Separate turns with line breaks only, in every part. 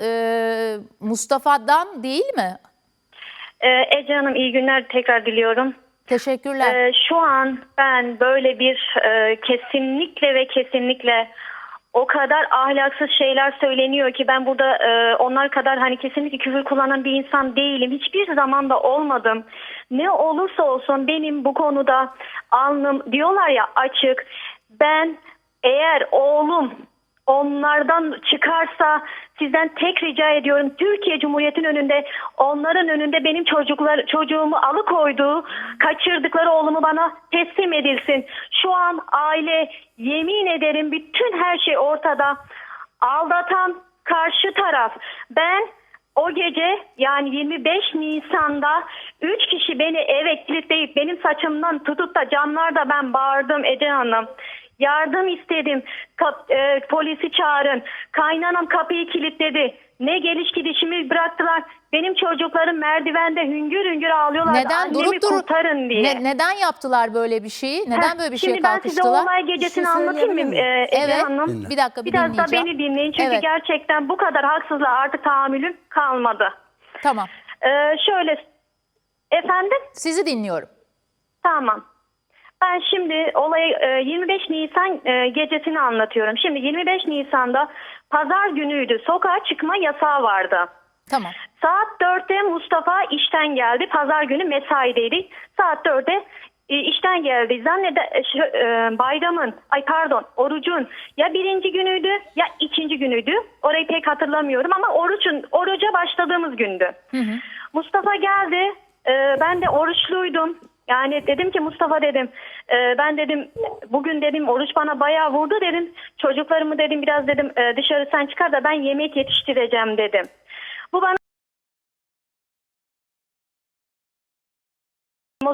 e, Mustafa'dan değil mi?
Ee, Ece Hanım iyi günler tekrar diliyorum.
Teşekkürler.
Ee, şu an ben böyle bir e, kesinlikle ve kesinlikle o kadar ahlaksız şeyler söyleniyor ki ben burada e, onlar kadar hani kesinlikle küfür kullanan bir insan değilim. Hiçbir zaman da olmadım. Ne olursa olsun benim bu konuda alnım diyorlar ya açık. Ben eğer oğlum onlardan çıkarsa sizden tek rica ediyorum Türkiye Cumhuriyeti'nin önünde onların önünde benim çocuklar çocuğumu alıkoyduğu kaçırdıkları oğlumu bana teslim edilsin. Şu an aile yemin ederim bütün her şey ortada. Aldatan karşı taraf. Ben o gece yani 25 Nisan'da 3 kişi beni eve kilitleyip benim saçımdan tutup da camlarda ben bağırdım Ece Hanım. Yardım istedim. Kap- e, polisi çağırın. Kaynanam kapıyı kilitledi. Ne geliş gidişimi bıraktılar. Benim çocuklarım merdivende hüngür hüngür ağlıyorlar.
neden
Annemi
durup durup
kurtarın diye.
Ne- neden yaptılar böyle bir şeyi? Neden
Heh,
böyle bir
Şimdi
şeye
ben size o
kalkıştılar?
olay gecesini
şey
anlatayım mı e, Ece
Evet.
Hanım?
Bir dakika bir
Biraz da beni dinleyin çünkü
Evet.
gerçekten bu kadar haksızlığa artık tahammülüm kalmadı.
Tamam.
Ee, şöyle efendim
Sizi dinliyorum.
tamam. Ben şimdi olayı e, 25 Nisan e, gecesini anlatıyorum. Şimdi 25 Nisan'da pazar günüydü. Sokağa çıkma yasağı vardı.
Tamam.
Saat 4'te Mustafa işten geldi. Pazar günü mesaideydi. Saat 4'te e, işten geldi. Zannede e, e, bayramın, ay pardon orucun ya birinci günüydü ya ikinci günüydü. Orayı pek hatırlamıyorum ama orucun oruca başladığımız gündü. Mustafa geldi. E, ben de oruçluydum. Yani dedim ki Mustafa dedim e, ben dedim bugün dedim oruç bana bayağı vurdu dedim. Çocuklarımı dedim biraz dedim e, dışarı sen çıkar da ben yemek yetiştireceğim dedim. Bu bana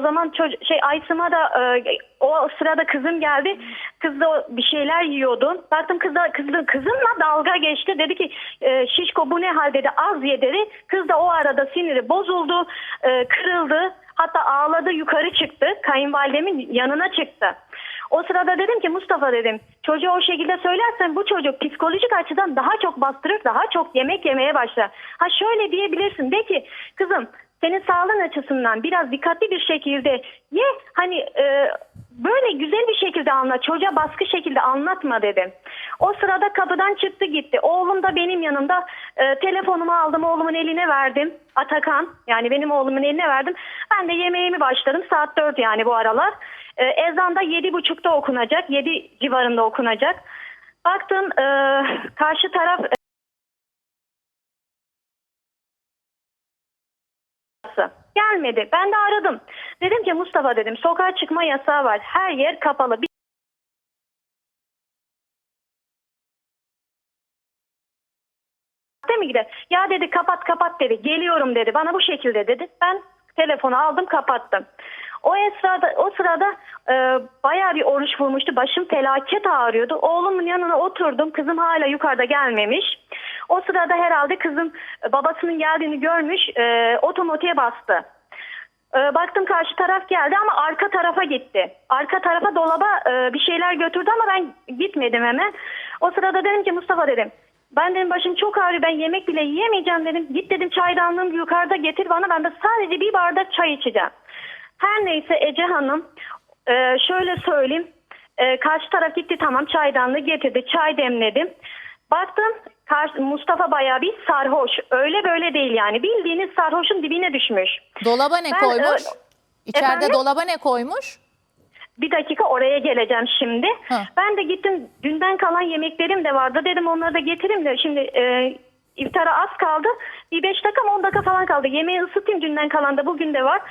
O zaman çocuk, şey Aysım'a da e, o sırada kızım geldi. Kız da bir şeyler yiyordu. Baktım kız da kızın kızımla dalga geçti. Dedi ki e, şişko bu ne hal dedi az ye dedi. Kız da o arada siniri bozuldu, e, kırıldı. Hatta ağladı yukarı çıktı. Kayınvalidemin yanına çıktı. O sırada dedim ki Mustafa dedim çocuğa o şekilde söylersen bu çocuk psikolojik açıdan daha çok bastırır daha çok yemek yemeye başlar. Ha şöyle diyebilirsin de ki kızım senin sağlığın açısından biraz dikkatli bir şekilde ye hani e, böyle güzel bir şekilde anlat çocuğa baskı şekilde anlatma dedim. O sırada kapıdan çıktı gitti. Oğlum da benim yanımda e, telefonumu aldım oğlumun eline verdim. Atakan yani benim oğlumun eline verdim. Ben de yemeğimi başladım saat 4 yani bu aralar. E, ezan da yedi buçukta okunacak. Yedi civarında okunacak. Baktım e, karşı taraf gelmedi. Ben de aradım. Dedim ki Mustafa dedim sokağa çıkma yasağı var. Her yer kapalı. Bir mi gider? Ya dedi kapat kapat dedi. Geliyorum dedi. Bana bu şekilde dedi. Ben telefonu aldım kapattım. O esrada o sırada e, bayağı bir oruç vurmuştu. Başım felaket ağrıyordu. Oğlumun yanına oturdum. Kızım hala yukarıda gelmemiş. O sırada herhalde kızım e, babasının geldiğini görmüş. E, otomatiğe bastı. E, baktım karşı taraf geldi ama arka tarafa gitti. Arka tarafa dolaba e, bir şeyler götürdü ama ben gitmedim hemen. O sırada dedim ki Mustafa dedim. Ben dedim başım çok ağrıyor ben yemek bile yiyemeyeceğim dedim. Git dedim çaydanlığım yukarıda getir bana ben de sadece bir bardak çay içeceğim. Her neyse Ece Hanım e, şöyle söyleyeyim. E, karşı taraf gitti tamam çaydanlığı getirdi çay demledim. Baktım Mustafa bayağı bir sarhoş. Öyle böyle değil yani bildiğiniz sarhoşun dibine düşmüş.
Dolaba ne
Ben,
koymuş?
e,
İçeride
efendim?
dolaba ne koymuş?
Bir dakika oraya geleceğim şimdi.
Ha.
Ben de gittim dünden kalan yemeklerim de vardı. Dedim onları da getireyim de şimdi e, iftara az kaldı. Bir 5 dakika mı 10 dakika falan kaldı. Yemeği ısıtayım dünden kalan da bugün de var.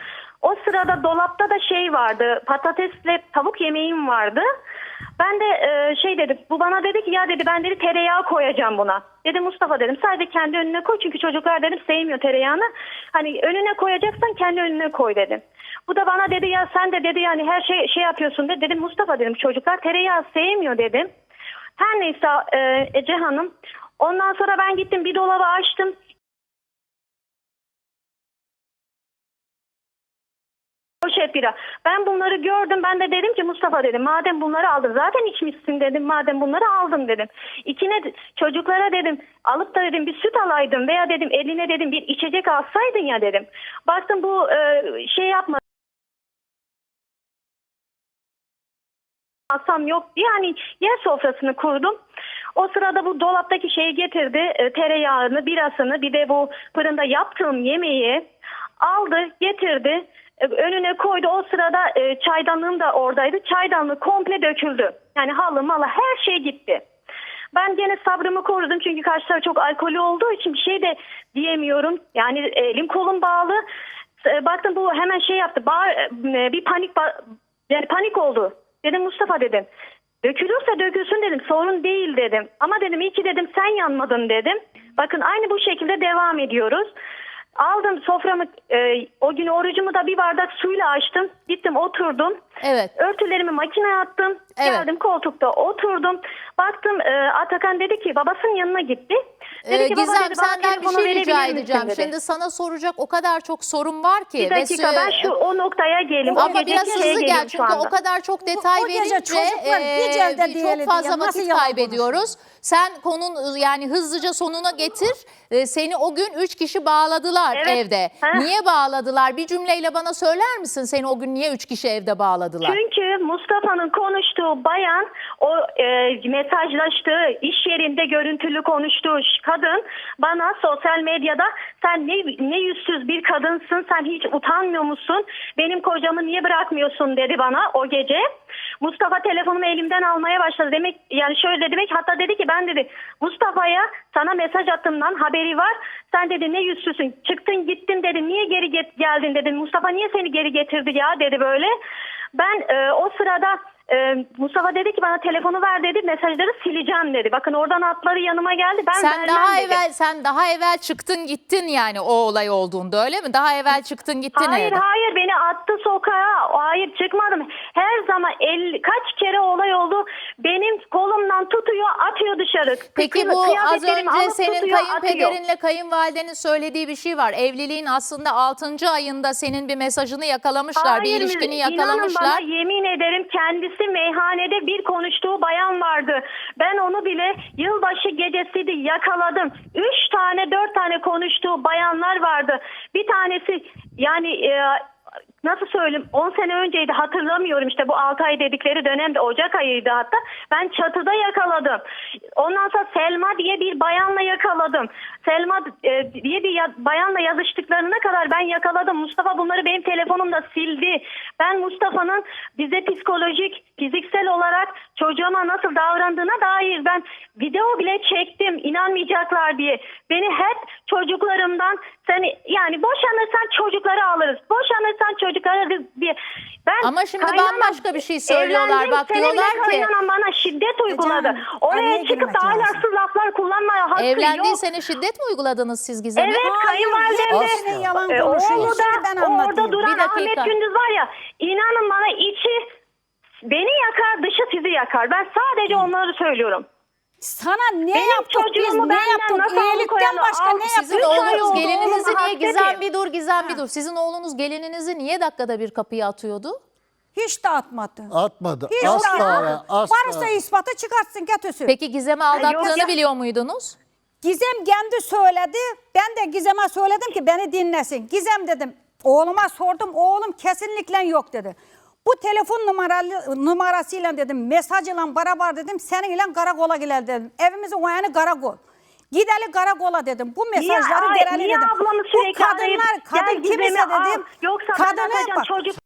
O sırada dolapta da şey vardı. Patatesle tavuk yemeğim vardı. Ben de e, şey dedim. Bu bana dedi ki ya dedi ben dedi tereyağı koyacağım buna. Dedim Mustafa dedim sadece kendi önüne koy. Çünkü çocuklar dedim sevmiyor tereyağını. Hani önüne koyacaksan kendi önüne koy dedim. Bu da bana dedi ya sen de dedi yani her şey şey yapıyorsun de. Dedim Mustafa dedim çocuklar tereyağı sevmiyor dedim. Her neyse e, Ece Hanım. Ondan sonra ben gittim bir dolabı açtım. Poşet bira. Ben bunları gördüm. Ben de dedim ki Mustafa dedim madem bunları aldın zaten içmişsin dedim. Madem bunları aldın dedim. İçine çocuklara dedim alıp da dedim bir süt alaydın veya dedim eline dedim bir içecek alsaydın ya dedim. Baktım bu e, şey yapma alsam yok diye hani yer sofrasını kurdum. O sırada bu dolaptaki şeyi getirdi. e, tereyağını, birasını bir de bu fırında yaptığım yemeği aldı, getirdi. E, önüne koydu. O sırada e, çaydanlığım da oradaydı. Çaydanlık komple döküldü. Yani halı malı her şey gitti. Ben gene sabrımı korudum çünkü karşı taraf çok alkolü olduğu için bir şey de diyemiyorum. Yani elim kolum bağlı. E, Baktım bu hemen şey yaptı. Bağır, e, bir panik yani panik oldu. Dedim Mustafa dedim. Dökülürse dökülsün dedim. Sorun değil dedim. Ama dedim iyi ki dedim sen yanmadın dedim. Bakın aynı bu şekilde devam ediyoruz. Aldım soframı e, o gün orucumu da bir bardak suyla açtım. Gittim oturdum.
Evet.
Örtülerimi makineye attım.
Evet.
Geldim koltukta oturdum. Baktım e, Atakan dedi ki babasının yanına gitti. Dedi
Ee,
ki
Gizem
dedi,
senden bir şey rica
misin?"
edeceğim.
dedi.
Şimdi sana soracak o kadar çok sorun var ki.
bir
ve
dakika
sü-
ben şu o noktaya geleyim. O
Ama biraz hızlı gel çünkü o kadar çok detay verince
değildi
çok fazla vakit kaybediyoruz. Sen konun yani hızlıca sonuna getir. Ee, seni o gün üç kişi bağladılar
Evet.
evde.
Ha.
Niye bağladılar? Bir cümleyle bana söyler misin? Seni o gün niye üç kişi evde bağladılar?
Çünkü Mustafa'nın konuştuğu bayan o e, mesajlaştığı iş yerinde görüntülü konuştuğu kadın bana sosyal medyada sen ne, ne yüzsüz bir kadınsın sen hiç utanmıyor musun benim kocamı niye bırakmıyorsun dedi bana o gece. Mustafa telefonumu elimden almaya başladı. Demek yani şöyle demek hatta dedi ki ben dedi Mustafa'ya sana mesaj attığımdan haberi var. Sen dedi ne yüzsüzsün. Çıktın gittin dedi. Niye geri geldin dedi. Mustafa niye seni geri getirdi ya? dedi böyle. Ben e, o sırada e, Mustafa dedi ki bana telefonu ver dedi mesajları sileceğim dedi. Bakın oradan atları yanıma geldi ben
Sen
vermem
daha
dedi.
evvel sen daha evvel çıktın gittin yani o olay olduğunda öyle mi? Daha evvel çıktın gittin
Hayır
evde.
hayır beni attı sokağa. Hayır çıkmadım. Her zaman el, kaç kere olay oldu. Benim kolumdan tutuyor atıyor dışarı.
Peki bu az önce senin
tutuyor, atıyor.
kayınpederinle kayınvalidenin söylediği bir şey var. Evliliğin aslında 6. ayında senin bir mesajını yakalamışlar, bir
Hayır,
ilişkini
inanın
yakalamışlar.
bana yemin ederim kendisi meyhanede bir konuştuğu bayan vardı. Ben onu bile yılbaşı gecesiydi yakaladım. Üç tane dört tane konuştuğu bayanlar vardı. Bir tanesi yani e, nasıl söyleyeyim 10 sene önceydi hatırlamıyorum işte bu 6 ay dedikleri dönemde Ocak ayıydı hatta. Ben çatıda yakaladım. Ondan sonra Selma diye bir bayanla yakaladım. Selma e, diye bir ya- bayanla yazıştıklarına kadar ben yakaladım. Mustafa bunları benim telefonumda sildi. Ben Mustafa'nın bize psikolojik, fiziksel olarak çocuğuma nasıl davrandığına dair ben video bile çektim. inanmayacaklar diye. Beni hep çocuklarımdan sen yani boşanırsan çocukları alırız. Boşanırsan çocukları alırız diye. Ben
Ama şimdi bambaşka bir şey söylüyorlar. Bak diyorlar ki-
kaynanam bana şiddet uyguladı.
canım,
Oraya çıkıp
girmek
da
lazım.
ahlaksız laflar kullanmaya hakkı yok.
Evlendiyseniz şiddet mi uyguladınız siz Gizem'e?
Evet kayınvalidem de
yalan
e,
konuşuyor.
oğlu da
ben
orada
anlatayım.
duran
Bir dakika.
Ahmet Gündüz var ya inanın bana içi beni yakar dışı sizi yakar. Ben sadece onları söylüyorum.
Sana ne
Benim
yaptık biz
çocuğumu
ne
benden
yaptık?
nasıl
İyilikten başka ne
Sizin
Üç ay
yaptık?
oğlunuz
oldu,
gelininizi niye Gizem bir dur Gizem bir dur. Sizin oğlunuz gelininizi niye dakikada bir kapıya atıyordu?
Hiç dağıtmadı.
Atmadı.
Hiç
asla
dağıtmadı.
ve asla.
Varsa ispatı çıkartsın götürsün.
Peki Gizem'i aldattığını biliyor muydunuz?
Gizem kendi söyledi. Ben de Gizem'e söyledim ki beni dinlesin. Gizem dedim. Oğluma sordum. Oğlum kesinlikle yok dedi. Bu telefon numaralı, numarasıyla dedim. Mesajla beraber dedim. Seninle karakola gidelim dedim. Evimizin o yanı karakol. Gidelim karakola dedim. Bu mesajları
ay-
görelim
niye
dedim. Bu kadınlar, kadın kimse
al,
dedim.
Yoksa ben
kadına bak.
çocuk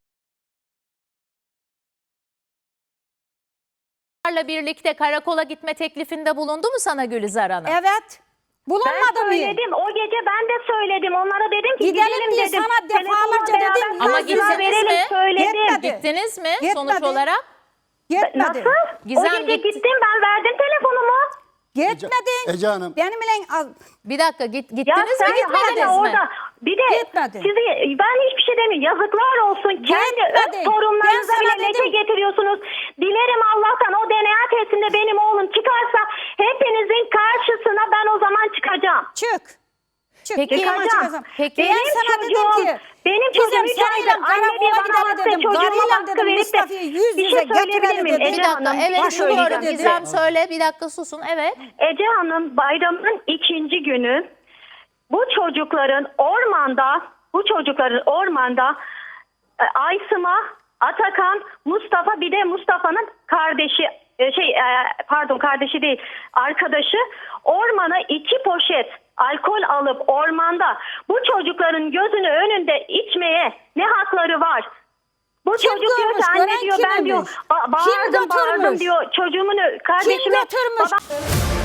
birlikte karakola gitme teklifinde bulundu mu sana Gülizar Hanım?
Evet.
Ben
Bulunmadı mı?
söyledim. O gece ben de söyledim. Onlara dedim ki
Gidelim
gidelim
diye
dedim.
sana
Telefonla
defalarca
beraber
dedim,
Ama
lira
gittiniz
verelim
mi?
Söyledim.
Gitmedi.
Gittiniz mi sonuç
Gitmedi.
olarak?
Gitmedi.
Nasıl?
Gizem
o gece
gitti.
gittim ben verdim telefonumu.
Gitmedin.
Ece Hanım.
Benimle az-
Bir dakika git,
Ya
gittiniz
sen
mi gitmediniz
hala
mi?
orada. Bir de
Gitmedi.
sizi ben hiçbir şey demiyorum. Yazıklar olsun. Kendi
Gitmedi.
öz torunlarınıza
Ben sana
bile leke
dedim.
getiriyorsunuz. Dilerim Allah'tan o DNA testinde benim oğlum çıkarsa hepinizin karşısına ben o zaman çıkacağım.
çık. Çık,
Peki,
Gizem
Hocam,
peki-
ben
benim
sana
çocuğum-
dedim ki
benim çocuğum anne diye
karakola
bana
gidelim dedim.
hakkı
dedim
verip de
Mustafa'yı yüz
bir
yüze
şey söyleyebilir
getirelim
miyim?
dedim.
Bir
Ece
dakika
Hanım,
evet
yıkadı dedi.
Gizem söyle bir dakika susun evet.
Ece Hanım bayramın ikinci günü bu çocukların ormanda bu çocukların ormanda e, Aysima, Atakan, Mustafa bir de Mustafa'nın kardeşi e, şey e, pardon kardeşi değil arkadaşı ormana iki poşet alkol alıp ormanda bu çocukların gözünü önünde içmeye ne hakları var? Bu
Kim
çocuk diyor ki anne diyor ben diyor ba- bağırdım bağırdım diyor çocuğumun ö-
Kim
kardeşime
götürmüş?
babam-